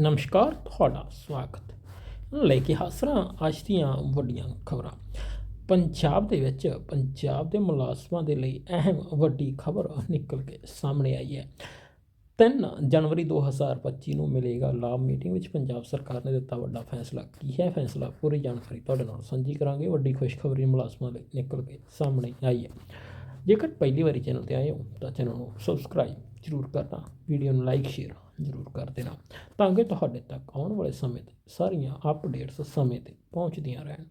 ਨਮਸਕਾਰ, ਤੁਹਾਡਾ ਸਵਾਗਤ। ਲੈ ਕੇ ਹਾਸਰਾ, ਅੱਜ ਦੀਆਂ ਵੱਡੀਆਂ ਖਬਰਾਂ। ਪੰਜਾਬ ਦੇ ਵਿੱਚ, ਪੰਜਾਬ ਦੇ ਮੁਲਾਜ਼ਮਾਂ ਦੇ ਲਈ ਅਹਿਮ ਵੱਡੀ ਖਬਰ ਨਿਕਲ ਕੇ ਸਾਹਮਣੇ ਆਈ ਹੈ। 3 ਜਨਵਰੀ 2025 ਨੂੰ ਮਿਲੇਗਾ ਲਾਭ ਮੀਟਿੰਗ ਵਿੱਚ ਪੰਜਾਬ ਸਰਕਾਰ ਨੇ ਦਿੱਤਾ ਵੱਡਾ ਫੈਸਲਾ। ਕੀ ਹੈ ਫੈਸਲਾ? ਪੂਰੀ ਜਾਣਕਾਰੀ ਤੁਹਾਡੇ ਨਾਲ ਸਾਂਝੀ ਕਰਾਂਗੇ। ਵੱਡੀ ਖੁਸ਼ਖਬਰੀ ਮੁਲਾਜ਼ਮਾਂ ਲਈ ਨਿਕਲ ਕੇ ਸਾਹਮਣੇ ਆਈ ਹੈ। ਜੇਕਰ ਪਹਿਲੀ ਵਾਰੀ ਚੈਨਲ ਤੇ ਆਏ ਹੋ, ਤਾਂ ਚੈਨਲ ਨੂੰ ਸਬਸਕ੍ਰਾਈਬ ਜ਼ਰੂਰ ਕਰਨਾ। ਵੀਡੀਓ ਨੂੰ ਲਾਈਕ ਸ਼ੇਅਰ ਜ਼ਰੂਰ ਕਰ ਦੇਣਾ। ਤਾਂ ਕਿ ਤੁਹਾਡੇ ਤੱਕ ਆਉਣ ਵਾਲੇ ਸਮੇਂ ਤੇ ਸਾਰੀਆਂ ਅਪਡੇਟਸ ਸਮੇਂ ਤੇ ਪਹੁੰਚਦੀਆਂ ਰਹਿਣ।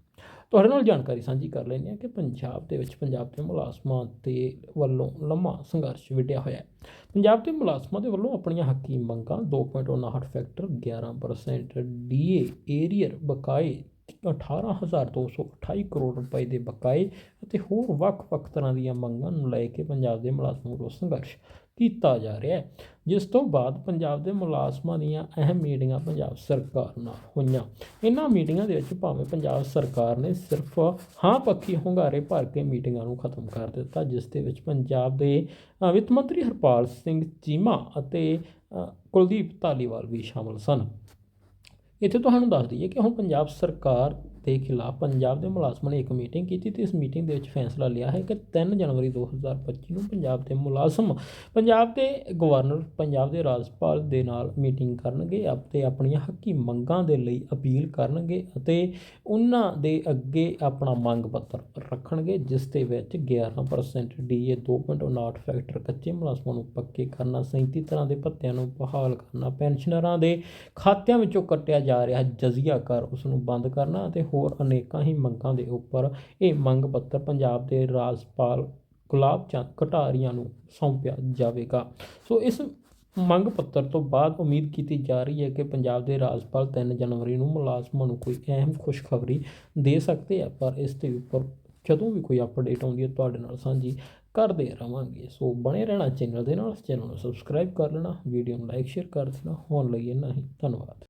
ਤੁਹਾਡੇ ਨਾਲ ਜਾਣਕਾਰੀ ਸਾਂਝੀ ਕਰ ਲੈਂਦੇ ਹਾਂ ਕਿ ਪੰਜਾਬ ਦੇ ਵਿੱਚ ਪੰਜਾਬ ਦੇ ਮੁਲਾਜ਼ਮਾਂ ਦੇ ਵੱਲੋਂ ਲੰਮਾ ਸੰਘਰਸ਼ ਵਿੱਢਿਆ ਹੋਇਆ ਹੈ। ਪੰਜਾਬ ਦੇ ਮੁਲਾਜ਼ਮਾਂ ਦੇ ਵੱਲੋਂ ਆਪਣੀਆਂ ਹੱਕੀ ਮੰਗਾਂ 2.59 ਫੈਕਟਰ 11% ਡੀਏ ਏਰੀਅਰ ਬਕਾਏ 18228 ਕਰੋੜ ਰੁਪਏ ਦੇ ਬਕਾਏ ਅਤੇ ਹੋਰ ਵੱਖ-ਵੱਖ ਤਰ੍ਹਾਂ ਦੀਆਂ ਮੰਗਾਂ ਨੂੰ ਲੈ ਕੇ ਪੰਜਾਬ ਦੇ ਮੁਲਾਜ਼ਮਾਂ ਵੱਲੋਂ ਸੰਘਰਸ਼ ਕੀਤਾ ਜਾ ਰਿਹਾ ਹੈ। ਜਿਸ ਤੋਂ ਬਾਅਦ ਪੰਜਾਬ ਦੇ ਮੁਲਾਜ਼ਮਾਂ ਦੀਆਂ ਅਹਿਮ ਮੀਟਿੰਗਾਂ ਪੰਜਾਬ ਸਰਕਾਰ ਨਾਲ ਹੋਈਆਂ। ਇਹਨਾਂ ਮੀਟਿੰਗਾਂ ਦੇ ਵਿੱਚ ਭਾਵੇਂ ਪੰਜਾਬ ਸਰਕਾਰ ਨੇ ਸਿਰਫ ਹਾਂ ਪੱਖੀ ਹੁੰਗਾਰੇ ਭਰ ਕੇ ਮੀਟਿੰਗਾਂ ਨੂੰ ਖਤਮ ਕਰ ਦਿੱਤਾ, ਜਿਸ ਦੇ ਵਿੱਚ ਪੰਜਾਬ ਦੇ ਵਿੱਤ ਮੰਤਰੀ ਹਰਪਾਲ ਸਿੰਘ ਚੀਮਾ ਅਤੇ ਕੁਲਦੀਪ ਧਾਲੀਵਾਲ ਵੀ ਸ਼ਾਮਲ ਸਨ। ਇੱਥੇ ਤੁਹਾਨੂੰ ਦੱਸ ਦਈਏ ਕਿ ਹੁਣ ਪੰਜਾਬ ਸਰਕਾਰ ਦੇ ਖਿਲਾਫ ਪੰਜਾਬ ਦੇ ਮੁਲਾਜ਼ਮਾਂ ਨੇ ਇੱਕ ਮੀਟਿੰਗ ਕੀਤੀ ਤੇ ਇਸ ਮੀਟਿੰਗ ਦੇ ਵਿੱਚ ਫੈਸਲਾ ਲਿਆ ਹੈ ਕਿ 3 ਜਨਵਰੀ 2025 ਨੂੰ ਪੰਜਾਬ ਦੇ ਮੁਲਾਜ਼ਮ ਪੰਜਾਬ ਦੇ ਗਵਰਨਰ, ਪੰਜਾਬ ਦੇ ਰਾਜਪਾਲ ਦੇ ਨਾਲ ਮੀਟਿੰਗ ਕਰਨਗੇ ਅਤੇ ਆਪਣੀਆਂ ਹੱਕੀ ਮੰਗਾਂ ਦੇ ਲਈ ਅਪੀਲ ਕਰਨਗੇ ਅਤੇ ਉਹਨਾਂ ਦੇ ਅੱਗੇ ਆਪਣਾ ਮੰਗ ਪੱਤਰ ਰੱਖਣਗੇ, ਜਿਸ ਦੇ ਵਿੱਚ 11% ਡੀਏ 2.59 ਫੈਕਟਰ ਕੱਚੇ ਮੁਲਾਜ਼ਮਾਂ ਨੂੰ ਪੱਕੇ ਕਰਨਾ 37 ਤਰ੍ਹਾਂ ਦੇ ਭੱਤਿਆਂ ਨੂੰ ਬਹਾਲ ਕਰਨਾ, ਪੈਨਸ਼ਨਰਾਂ ਦੇ ਖਾਤਿਆਂ ਵਿੱਚੋਂ ਕੱਟਿਆ ਜਾ ਰਿਹਾ ਜਜ਼ੀਆ ਕਰ ਉਸ ਨੂੰ ਬੰਦ ਕਰਨਾ ਅਤੇ ਹੋਰ ਅਨੇਕਾਂ ਹੀ ਮੰਗਾਂ ਦੇ ਉੱਪਰ ਇਹ ਮੰਗ ਪੱਤਰ ਪੰਜਾਬ ਦੇ ਰਾਜਪਾਲ ਗੁਲਾਬ ਚੰਦ ਕਟਾਰੀਆ ਨੂੰ ਸੌਂਪਿਆ ਜਾਵੇਗਾ। ਸੋ ਇਸ ਮੰਗ ਪੱਤਰ ਤੋਂ ਬਾਅਦ ਉਮੀਦ ਕੀਤੀ ਜਾ ਰਹੀ ਹੈ ਕਿ ਪੰਜਾਬ ਦੇ ਰਾਜਪਾਲ 3 ਜਨਵਰੀ ਨੂੰ ਮੁਲਾਜ਼ਮਾਂ ਨੂੰ ਕੋਈ ਅਹਿਮ ਖੁਸ਼ਖਬਰੀ ਦੇ ਸਕਦੇ ਆ, ਪਰ ਇਸ ਦੇ ਉੱਪਰ ਜਦੋਂ ਵੀ ਕੋਈ ਅਪਡੇਟ ਆਉਂਦੀ ਹੈ, ਤੁਹਾਡੇ ਨਾਲ ਸਾਂਝੀ ਕਰਦੇ ਰਵਾਂਗੇ। ਸੋ ਬਣੇ ਰਹਿਣਾ ਚੈਨਲ ਦੇ ਨਾਲ, ਚੈਨਲ ਨੂੰ ਸਬਸਕ੍ਰਾਈਬ ਕਰ ਲੈਣਾ ਵੀਡੀਓ ਨੂੰ ਲਾਈਕ ਸ਼ੇਅਰ ਕਰ ਦੇਣਾ, ਹੋਣ ਲਈ ਇੰਨਾ ਹੀ। ਧੰਨਵਾਦ।